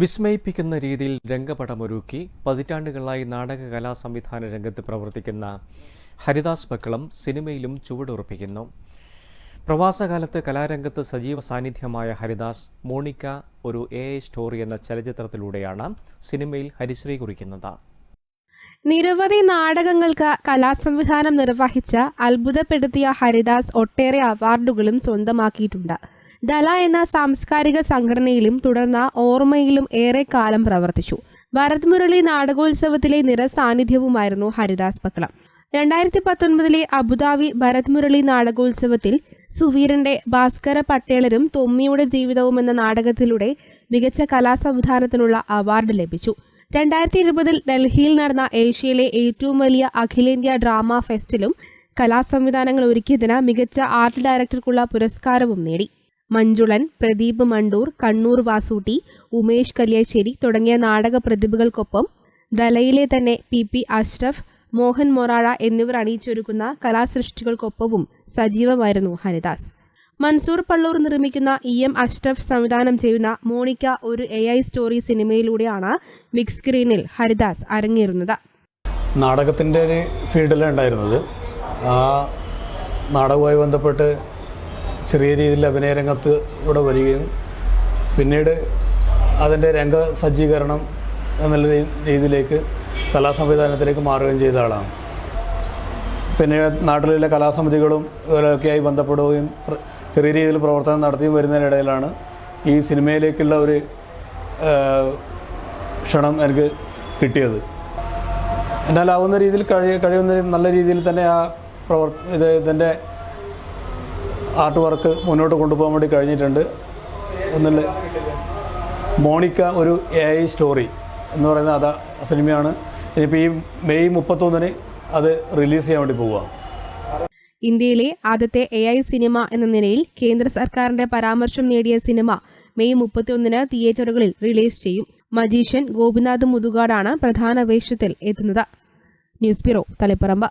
വിസ്മയിപ്പിക്കുന്ന രീതിയിൽ രംഗപടമൊരുക്കി പതിറ്റാണ്ടുകളായി നാടക കലാ സംവിധാന രംഗത്ത് പ്രവർത്തിക്കുന്ന ഹരിദാസ് ബക്കളം സിനിമയിലും ചുവടുറപ്പിക്കുന്നു. പ്രവാസകാലത്ത് കലാരംഗത്ത് സജീവ സാന്നിധ്യമായ ഹരിദാസ് മോണിക്ക ഒരു എ സ്റ്റോറി എന്ന ചലച്ചിത്രത്തിലൂടെയാണ് സിനിമയിൽ ഹരിശ്രീ കുറിക്കുന്നത്. നിരവധി നാടകങ്ങൾക്ക് കലാസംവിധാനം നിർവഹിച്ച അത്ഭുതപ്പെടുത്തിയ ഹരിദാസ് ഒട്ടേറെ അവാർഡുകളും സ്വന്തമാക്കിയിട്ടുണ്ട്. ദല എന്ന സാംസ്കാരിക സംഘടനയിലും തുടർന്ന് ഓർമ്മയിലും ഏറെ കാലം പ്രവർത്തിച്ചു. ഭരത് മുരളി നാടകോത്സവത്തിലെ നിറസാന്നിധ്യവുമായിരുന്നു ഹരിദാസ് പക്കളം. രണ്ടായിരത്തി പത്തൊൻപതിലെ അബുദാബി ഭരത് മുരളി നാടകോത്സവത്തിൽ സുവീരന്റെ ഭാസ്കര പട്ടേലരും തൊമ്മിയുടെ ജീവിതവും എന്ന നാടകത്തിലൂടെ മികച്ച കലാസംവിധാനത്തിനുള്ള അവാർഡ് ലഭിച്ചു. രണ്ടായിരത്തി ഇരുപതിൽ ഡൽഹിയിൽ നടന്ന ഏഷ്യയിലെ ഏറ്റവും വലിയ അഖിലേന്ത്യാ ഡ്രാമ ഫെസ്റ്റിലും കലാസംവിധാനങ്ങൾ ഒരുക്കിയതിന് മികച്ച ആർട്ട് ഡയറക്ടർക്കുള്ള പുരസ്കാരവും നേടി. മഞ്ജുളൻ പ്രദീപ് മണ്ടൂർ കണ്ണൂർ വാസൂട്ടി ഉമേഷ് കല്യാശ്ശേരി തുടങ്ങിയ നാടക പ്രതിഭകൾക്കൊപ്പം ദലയിലെ തന്നെ പി പി അഷ്റഫ് മോഹൻ മൊറാഴ എന്നിവർ അണിയിച്ചൊരുക്കുന്ന കലാസൃഷ്ടികൾക്കൊപ്പവും സജീവമായിരുന്നു ഹരിദാസ്. മൻസൂർ പള്ളൂർ നിർമ്മിക്കുന്ന ഇ എം അഷ്റഫ് സംവിധാനം ചെയ്യുന്ന മോണിക്ക ഒരു എ ഐ സ്റ്റോറി സിനിമയിലൂടെയാണ് ബിഗ് സ്ക്രീനിൽ ഹരിദാസ് അരങ്ങേറുന്നത്. നാടകത്തിന്റെ ഒരു ഫീൽഡിലാണ് ഉണ്ടായിരുന്നത്. ആ നാടകവുമായി ബന്ധപ്പെട്ട് ചെറിയ രീതിയിൽ അഭിനയ രംഗത്ത് ഇവിടെ വരികയും പിന്നീട് അതിന്റെ രംഗ സജ്ജീകരണം എന്നുള്ള രീതിയിലേക്ക് കലാസംവിധാനത്തിലേക്ക് മാറുകയും ചെയ്ത ആളാണ്. പിന്നെ നാട്ടിലെ കലാസമിതികളും ഇവരൊക്കെയായി ബന്ധപ്പെടുകയും ചെറിയ രീതിയിൽ പ്രവർത്തനം നടത്തിയും വരുന്നതിനിടയിലാണ് ഈ സിനിമയിലേക്കുള്ള ഒരു ക്ഷണം എനിക്ക് കിട്ടിയത്. എന്നാലാവുന്ന രീതിയിൽ കഴിയ കഴിയുന്ന നല്ല രീതിയിൽ തന്നെ ആ പ്രവർ ഇത് ഇതിന്റെ ആർട്ട് വർക്ക് മുന്നോട്ട് കൊണ്ടുപോകാൻ വേണ്ടി കഴിഞ്ഞിട്ടുണ്ട് എന്നുള്ള മോണിക്ക ഒരു എ ഐ സ്റ്റോറി എന്ന് പറയുന്ന അതാ സിനിമയാണ്. ഇനിയിപ്പോൾ ഈ മെയ് മുപ്പത്തൊന്നിന് അത് റിലീസ് ചെയ്യാൻ വേണ്ടി പോവുക. ഇന്ത്യയിലെ ആദ്യത്തെ എ ഐ സിനിമ എന്ന നിലയിൽ കേന്ദ്ര സർക്കാരിന്റെ പരാമർശം നേടിയ സിനിമ മെയ് മുപ്പത്തിയൊന്നിന് തിയേറ്ററുകളിൽ റിലീസ് ചെയ്യും. മജീഷ്യൻ ഗോപിനാഥ് മുതുകാടാണ് പ്രധാന വേഷത്തിൽ എത്തുന്നത്. News bureau Taliparamba.